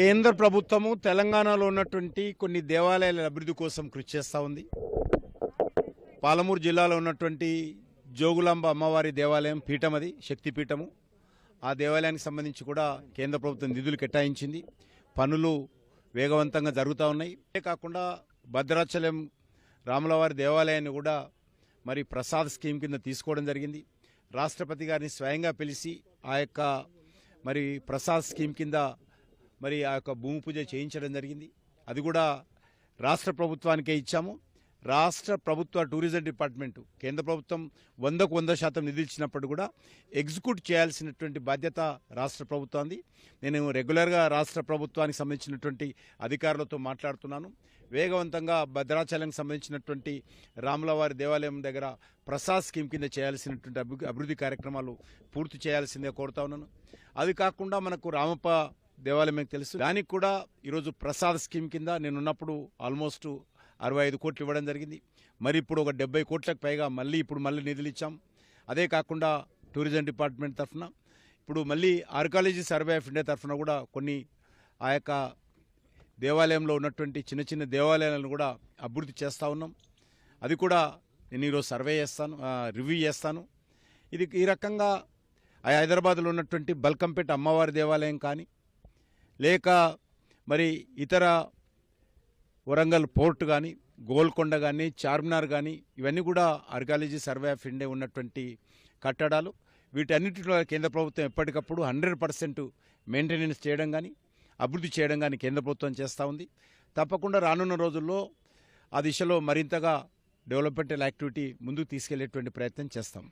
కేంద్ర ప్రభుత్వము తెలంగాణలో ఉన్నటువంటి కొన్ని దేవాలయాల అభివృద్ధి కోసం కృషి చేస్తూ ఉంది. పాలమూరు జిల్లాలో ఉన్నటువంటి జోగులాంబ అమ్మవారి దేవాలయం పీఠం అది శక్తిపీఠము. ఆ దేవాలయానికి సంబంధించి కూడా కేంద్ర ప్రభుత్వం నిధులు కేటాయించింది. పనులు వేగవంతంగా జరుగుతూ ఉన్నాయి. అంతే కాకుండా భద్రాచలం రాములవారి దేవాలయాన్ని కూడా మరి ప్రసాద్ స్కీమ్ కింద తీసుకోవడం జరిగింది. రాష్ట్రపతి గారిని స్వయంగా పిలిచి ఆ యొక్క మరి ప్రసాద్ స్కీమ్ కింద మరి ఆ యొక్క భూమి పూజ చేయించడం జరిగింది. అది కూడా రాష్ట్ర ప్రభుత్వానికే ఇచ్చాము. రాష్ట్ర ప్రభుత్వ టూరిజం డిపార్ట్మెంట్ కేంద్ర ప్రభుత్వం వందకు వంద శాతం నిధులు ఇచ్చినప్పుడు కూడా ఎగ్జిక్యూట్ చేయాల్సినటువంటి బాధ్యత రాష్ట్ర ప్రభుత్వాన్ని నేను రెగ్యులర్గా రాష్ట్ర ప్రభుత్వానికి సంబంధించినటువంటి అధికారులతో మాట్లాడుతున్నాను. వేగవంతంగా భద్రాచలంకి సంబంధించినటువంటి రాములవారి దేవాలయం దగ్గర ప్రసాద్ స్కీమ్ కింద చేయాల్సినటువంటి అభివృద్ధి కార్యక్రమాలు పూర్తి చేయాల్సిందే కోరుతా ఉన్నాను. అది కాకుండా మనకు రామప్ప దేవాలయం మీకు తెలుసు. దానికి కూడా ఈరోజు ప్రసాద్ స్కీమ్ కింద నేను ఉన్నప్పుడు ఆల్మోస్ట్ అరవై ఐదు కోట్లు ఇవ్వడం జరిగింది. మరి ఇప్పుడు ఒక డెబ్బై కోట్లకు పైగా మళ్ళీ ఇప్పుడు మళ్ళీ నిధులు ఇచ్చాం. అదే కాకుండా టూరిజం డిపార్ట్మెంట్ తరఫున ఇప్పుడు మళ్ళీ ఆర్కాలజీ సర్వే ఆఫ్ ఇండియా తరఫున కూడా కొన్ని ఆ యొక్క దేవాలయంలో ఉన్నటువంటి చిన్న చిన్న దేవాలయాలను కూడా అభివృద్ధి చేస్తూ ఉన్నాం. అది కూడా నేను ఈరోజు సర్వే చేస్తాను రివ్యూ చేస్తాను. ఇది ఈ రకంగా ఆ హైదరాబాద్లో ఉన్నటువంటి బల్కంపేట అమ్మవారి దేవాలయం కానీ లేక మరి ఇతర వరంగల్ పోర్ట్ కానీ గోల్కొండ కానీ చార్మినార్ కానీ ఇవన్నీ కూడా ఆర్కాలజీ సర్వే ఆఫ్ ఇండియా ఉన్నటువంటి కట్టడాలు. వీటన్నిటిలో కేంద్ర ప్రభుత్వం ఎప్పటికప్పుడు హండ్రెడ్ పర్సెంట్ మెయింటెనెన్స్ చేయడం కానీ అభివృద్ధి చేయడం కానీ కేంద్ర ప్రభుత్వం చేస్తూ ఉంది. తప్పకుండా రానున్న రోజుల్లో ఆ దిశలో మరింతగా డెవలప్మెంటల్ యాక్టివిటీ ముందుకు తీసుకెళ్ళేటువంటి ప్రయత్నం చేస్తాం.